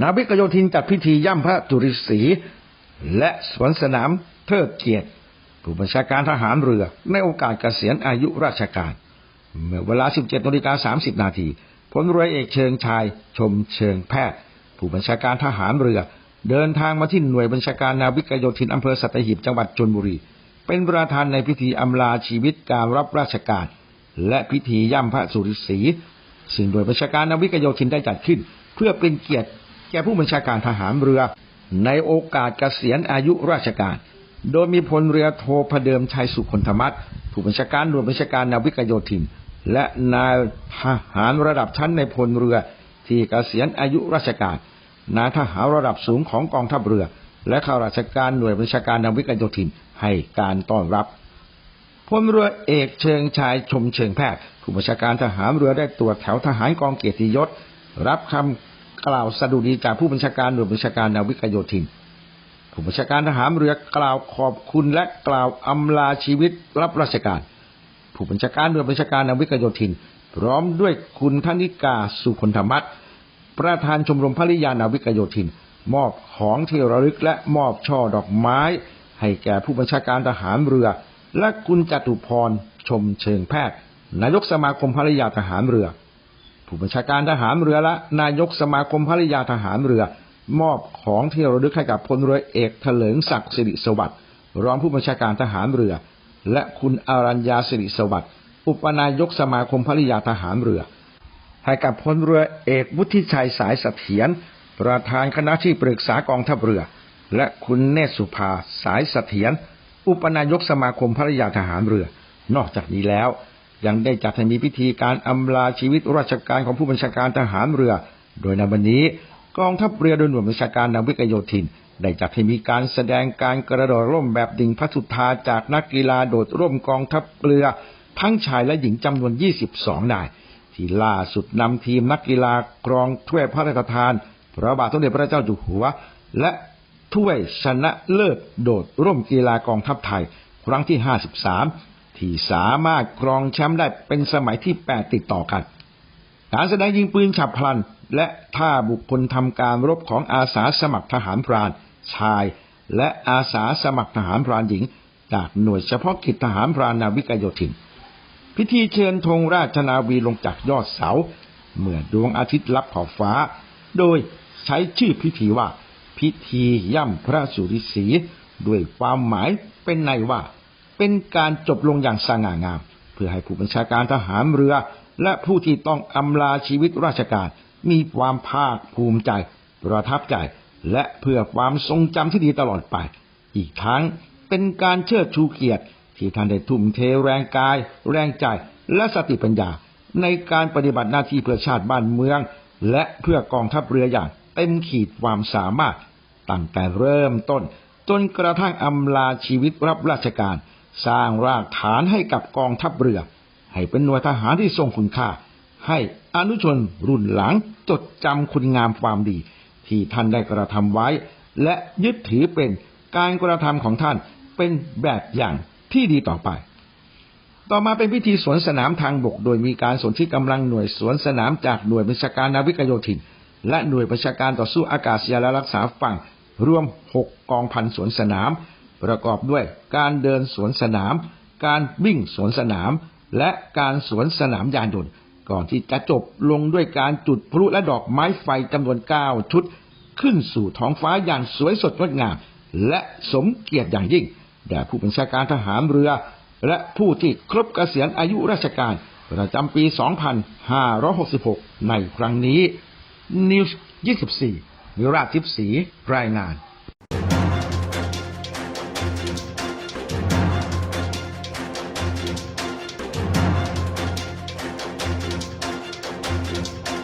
นาวิกโยธินจัดพิธีย่ำพระจุริศรีและสวนสนามเทิดเกียรติผู้บัญชาการทหารเรือ ในโอกาสเกษียณอายุราชการ เมื่อเวลา 17นาฬิกา30 นาทีพลเรือเอกเชิงชายชมเชิงแพทย์ ผู้บัญชาการทหารเรือ เดินทางมาที่หน่วยบัญชาการนาวิกโยธินอำเภอสัตหีบจังหวัดชนบุรี เป็นประธานในพิธีอำลาชีวิตการรับราชการ และพิธีย่ำพระสุริศรีซึ่งโดยบัญชาการนาวิกโยธินได้จัดขึ้น เพื่อเป็นเกียรติ แก่ผู้บัญชาการทหารเรือ ในโอกาสเกษียณอายุราชการ โดยมีพลเรือโทพเดิมชัยสุคนธรรมัตผู้บัญชาการหน่วยบัญชาการนาวิกโยธิน และนายทหารระดับชั้นในพลเรือที่เกษียณอายุราชการ นายทหารระดับสูงของกองทัพเรือ และข้าราชการหน่วยบัญชาการนาวิกโยธินให้การต้อนรับพลเรือเอกเชิงชายชมเชิงแพทย์ผู้บัญชาการทหารเรือได้ตรวจแถวทหารกองเกียรติยศ รับคำ กล่าวสดุดีจากผู้บัญชาการหน่วยบัญชาการนาวิกโยธินผู้บัญชาการทหารเรือกล่าวขอบคุณและกล่าวอำลาชีวิตรับราชการ ผู้บัญชาการหน่วยบัญชาการนาวิกโยธิน พร้อมด้วยคุณธนิกาสุคนธรรมัตประธานชมรมภริยานาวิกโยธิน มอบของที่ระลึกและมอบช่อดอกไม้ ให้แก่ผู้บัญชาการทหารเรือ และคุณจตุพรชมเชิงแพทย์ นายกสมาคมภริยาทหารเรือ ผู้บัญชาการทหารเรือและนายกสมาคมภริยาทหารเรือ มอบของที่ระลึกให้กับพลเรือเอกเถลิงศักดิ์สิริสวัสดิ์รองผู้บัญชาการทหารเรือ และคุณอารัญญาสิริสวัสดิ์อุปนายกสมาคมภริยาทหารเรือ ให้กับพลเรือเอกวุฒิชัยสายเสถียรประธานคณะที่ปรึกษากองทัพเรือ และคุณเนศสุภาสายเสถียรอุปนายกสมาคมภริยาทหารเรือ นอกจากนี้แล้ว ยังได้จัดให้มีพิธีการอำลาชีวิตราชการของผู้บัญชาการทหารเรือ โดยในวันนี้กองทัพเรือโดยหน่วยบัญชาการนาวิกโยธิน ได้จัดให้มีการแสดงการกระโดดร่มแบบดิ่งพระสุธาจากนักกีฬาโดดร่มกองทัพเรือ ทั้งชายและหญิงจำนวน 22 นาย ที่ล่าสุดนำทีมนักกีฬากรองถ้วยพระราชทาน พระบาทสมเด็จพระเจ้าอยู่หัว และถ้วยชนะเลิศโดดร่มกีฬากองทัพไทย ครั้งที่ 53 ที่สามารถครองแชมป์ได้เป็นสมัยที่ 8 ติดต่อกัน การแสดงยิงปืนฉับพลัน และท่าบุคคลทำการรบของอาสาสมัครทหารพรานชาย และอาสาสมัครทหารพรานหญิง จากหน่วยเฉพาะกิจทหารพรานนาวิกโยธิน พิธีเชิญธงราชนาวีลงจากยอดเสา เมื่อดวงอาทิตย์ลับขอบฟ้า โดยใช้ชื่อพิธีว่า พิธีย่ำพระสุริศีด้วยความหมายเป็นในว่า เป็นการจบลงอย่างสง่างาม เพื่อให้ผู้บัญชาการทหารเรือ และผู้ที่ต้องอำลาชีวิตราชการ มีความภาคภูมิใจ ประทับใจ และเพื่อความทรงจำที่ดีตลอดไป อีกทั้งเป็นการเชิดชูเกียรติ ที่ท่านได้ทุ่มเทแรงกาย แรงใจและสติปัญญา ในการปฏิบัติหน้าที่เพื่อชาติบ้านเมือง และเพื่อกองทัพเรืออย่างเต็มขีดความสามารถตั้งแต่เริ่มต้น จนกระทั่งอำลาชีวิตรับราชการ สร้างรากฐานให้กับกองทัพเรือ ให้เป็นหน่วยทหารที่ทรงคุณค่า ให้อนุชนรุ่นหลังจดจำคุณงามความดี ที่ท่านได้กระทำไว้ และยึดถือเป็นการกระทำของท่านเป็นแบบอย่างที่ดีต่อไป ต่อมาเป็นพิธีสวนสนามทางบก โดยมีการสนที่กำลังหน่วยสวนสนามจากหน่วยบัญชาการนาวิกโยธิน และหน่วยบัญชาการต่อสู้อากาศยานและรักษาฝั่งรวม 6 กองพันสวนสนาม ประกอบด้วยการเดินสวนสนาม การวิ่งสวนสนาม และการสวนสนามยานยนต์ ก่อนที่จะจบลงด้วยการจุดพลุและดอกไม้ไฟจำนวน 9 ชุด ขึ้นสู่ท้องฟ้าอย่างสวยสดงดงาม และสมเกียรติอย่างยิ่งแด่ผู้บัญชาการทหารเรือ และผู้ที่ครบเกษียณอายุราชการประจำปี 2566 ในครั้งนี้ News 24นิราชทิพย์ศรีรายงาน